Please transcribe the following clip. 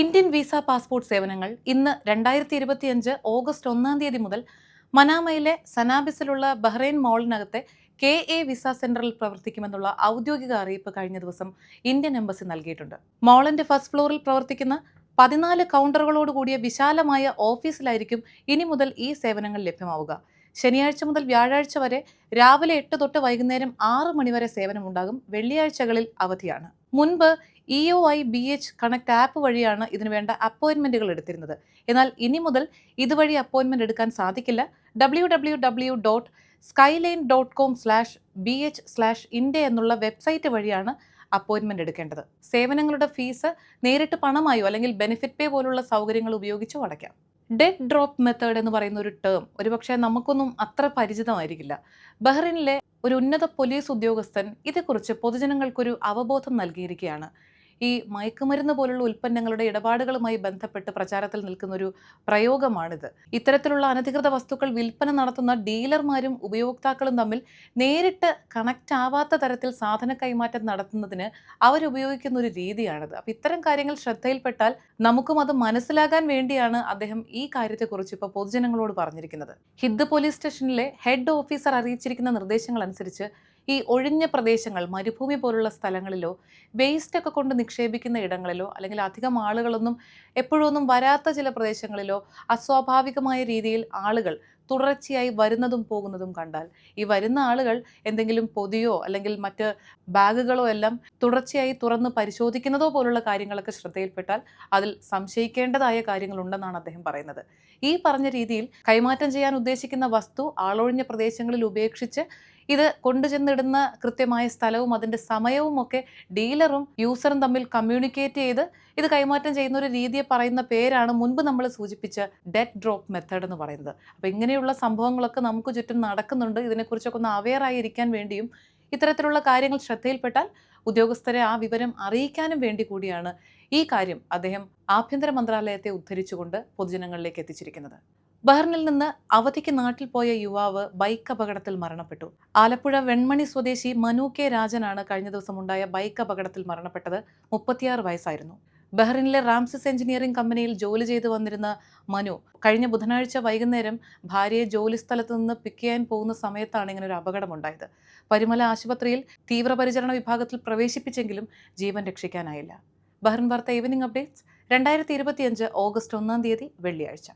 Indian visa passport സേവനങ്ങൾ ഇന്ന് രണ്ടായിരത്തി ഇരുപത്തിയഞ്ച് ഓഗസ്റ്റ് ഒന്നാം തീയതി മുതൽ മനാമയിലെ സനാബിസിലുള്ള ബഹ്റൈൻ മോളിനകത്തെ കെ എ വിസ സെന്ററിൽ പ്രവർത്തിക്കുമെന്നുള്ള ഔദ്യോഗിക അറിയിപ്പ് കഴിഞ്ഞ ദിവസം ഇന്ത്യൻ എംബസി നൽകിയിട്ടുണ്ട്. മോളിന്റെ ഫസ്റ്റ് ഫ്ലോറിൽ പ്രവർത്തിക്കുന്ന പതിനാല് കൗണ്ടറുകളോട് കൂടിയ വിശാലമായ ഓഫീസിലായിരിക്കും ഇനി മുതൽ ഈ സേവനങ്ങൾ ലഭ്യമാവുക. ശനിയാഴ്ച മുതൽ വ്യാഴാഴ്ച വരെ രാവിലെ എട്ട് തൊട്ട് വൈകുന്നേരം ആറ് മണിവരെ സേവനമുണ്ടാകും. വെള്ളിയാഴ്ചകളിൽ അവധിയാണ്. മുൻപ് E O I B H connect app വഴിയാണ് ഇതിനു വേണ്ട അപ്പോയിന്റ്മെന്റുകൾ എടുത്തിരുന്നത്. എന്നാൽ ഇനി മുതൽ ഇതുവഴി അപ്പോയിൻമെന്റ് എടുക്കാൻ സാധിക്കില്ല. W W W dot skyline dot com slash B H slash India എന്നുള്ള വെബ്സൈറ്റ് വഴിയാണ് അപ്പോയിൻമെന്റ് എടുക്കേണ്ടത്. സേവനങ്ങളുടെ ഫീസ് നേരിട്ട് പണമായോ അല്ലെങ്കിൽ ബെനിഫിറ്റ് പേ പോലുള്ള സൗകര്യങ്ങൾ ഉപയോഗിച്ചോ അടയ്ക്കാം. ഡെഡ് ഡ്രോപ്പ് മെത്തേഡ് എന്ന് പറയുന്ന ഒരു ടേം ഒരുപക്ഷെ നമുക്കൊന്നും അത്ര പരിചിതമായിരിക്കില്ല. ബഹ്റിനിലെ ഒരു ഉന്നത പോലീസ് ഉദ്യോഗസ്ഥൻ ഇതേക്കുറിച്ച് പൊതുജനങ്ങൾക്കൊരു അവബോധം നൽകിയിരിക്കുകയാണ്. ഈ മയക്കുമരുന്ന് പോലുള്ള ഉൽപ്പന്നങ്ങളുടെ ഇടപാടുകളുമായി ബന്ധപ്പെട്ട് പ്രചാരത്തിൽ നിൽക്കുന്ന ഒരു പ്രയോഗമാണിത്. ഇത്തരത്തിലുള്ള അനധികൃത വസ്തുക്കൾ വിൽപ്പന നടത്തുന്ന ഡീലർമാരും ഉപയോക്താക്കളും തമ്മിൽ നേരിട്ട് കണക്റ്റ് ആവാത്ത തരത്തിൽ സാധന കൈമാറ്റം നടത്തുന്നതിന് അവരുപയോഗിക്കുന്ന ഒരു രീതിയാണിത്. അപ്പം ഇത്തരം കാര്യങ്ങൾ ശ്രദ്ധയിൽപ്പെട്ടാൽ നമുക്കും അത് മനസ്സിലാകാൻ വേണ്ടിയാണ് അദ്ദേഹം ഈ കാര്യത്തെക്കുറിച്ച് ഇപ്പോൾ പൊതുജനങ്ങളോട് പറഞ്ഞിരിക്കുന്നത്. ഹിദ് പോലീസ് സ്റ്റേഷനിലെ ഹെഡ് ഓഫീസർ അറിയിച്ചിരിക്കുന്ന നിർദ്ദേശങ്ങൾ അനുസരിച്ച് ഈ ഒഴിഞ്ഞ പ്രദേശങ്ങൾ മരുഭൂമി പോലുള്ള സ്ഥലങ്ങളിലോ വേസ്റ്റ് ഒക്കെ കൊണ്ട് നിക്ഷേപിക്കുന്ന ഇടങ്ങളിലോ അല്ലെങ്കിൽ അധികം ആളുകളൊന്നും എപ്പോഴൊന്നും വരാത്ത ചില പ്രദേശങ്ങളിലോ അസ്വാഭാവികമായ രീതിയിൽ ആളുകൾ തുടർച്ചയായി വരുന്നതും പോകുന്നതും കണ്ടാൽ ഈ വരുന്ന ആളുകൾ എന്തെങ്കിലും പൊതിയോ അല്ലെങ്കിൽ മറ്റ് ബാഗുകളോ എല്ലാം തുടർച്ചയായി തുറന്ന് പരിശോധിക്കുന്നതോ പോലുള്ള കാര്യങ്ങളൊക്കെ ശ്രദ്ധയിൽപ്പെട്ടാൽ അതിൽ സംശയിക്കേണ്ടതായ കാര്യങ്ങളുണ്ടെന്നാണ് അദ്ദേഹം പറയുന്നത്. ഈ പറഞ്ഞ രീതിയിൽ കൈമാറ്റം ചെയ്യാൻ ഉദ്ദേശിക്കുന്ന വസ്തു ആളൊഴിഞ്ഞ പ്രദേശങ്ങളിൽ ഉപേക്ഷിച്ച് ഇത് കൊണ്ടുചെന്നിടുന്ന കൃത്യമായ സ്ഥലവും അതിന്റെ സമയവും ഒക്കെ ഡീലറും യൂസറും തമ്മിൽ കമ്മ്യൂണിക്കേറ്റ് ചെയ്ത് ഇത് കൈമാറ്റം ചെയ്യുന്ന ഒരു രീതിയെ പറയുന്ന പേരാണ് മുൻപ് നമ്മൾ സൂചിപ്പിച്ച ഡെറ്റ് ഡ്രോപ്പ് മെത്തേഡ് എന്ന് പറയുന്നത്. അപ്പോൾ ഇങ്ങനെയുള്ള സംഭവങ്ങളൊക്കെ നമുക്ക് ചുറ്റും നടക്കുന്നുണ്ട്. ഇതിനെക്കുറിച്ചൊക്കെ ഒന്ന് അവെയർ ആയിരിക്കാൻ വേണ്ടിയും ഇത്തരത്തിലുള്ള കാര്യങ്ങൾ ശ്രദ്ധയിൽപ്പെട്ടാൽ ഉദ്യോഗസ്ഥരെ ആ വിവരം അറിയിക്കാനും വേണ്ടി കൂടിയാണ് ഈ കാര്യം അദ്ദേഹം ആഭ്യന്തര മന്ത്രാലയത്തെ ഉദ്ധരിച്ചുകൊണ്ട് പൊതുജനങ്ങളിലേക്ക് എത്തിച്ചിരിക്കുന്നത്. ബഹ്റിനിൽ നിന്ന് അവധിക്ക് നാട്ടിൽ പോയ യുവാവ് ബൈക്ക് അപകടത്തിൽ മരണപ്പെട്ടു. ആലപ്പുഴ വെൺമണി സ്വദേശി മനു കെ രാജനാണ് കഴിഞ്ഞ ദിവസം ഉണ്ടായ ബൈക്ക് അപകടത്തിൽ മരണപ്പെട്ടത് മുപ്പത്തിയാറ് വയസ്സായിരുന്നു. ബഹ്റിനിലെ റാംസിസ് എഞ്ചിനീയറിംഗ് കമ്പനിയിൽ ജോലി ചെയ്തു വന്നിരുന്ന മനു കഴിഞ്ഞ ബുധനാഴ്ച വൈകുന്നേരം ഭാര്യയെ ജോലി സ്ഥലത്ത് നിന്ന് പിക്ക് ചെയ്യാൻ പോകുന്ന സമയത്താണ് ഇങ്ങനെ ഒരു അപകടമുണ്ടായത് പരിമല ആശുപത്രിയിൽ തീവ്രപരിചരണ വിഭാഗത്തിൽ പ്രവേശിപ്പിച്ചെങ്കിലും ജീവൻ രക്ഷിക്കാനായില്ല. ബഹ്റിൻ വാർത്ത ഈവനിംഗ് അപ്ഡേറ്റ്സ് രണ്ടായിരത്തി ഇരുപത്തിയഞ്ച് ഓഗസ്റ്റ് ഒന്നാം തീയതി വെള്ളിയാഴ്ച.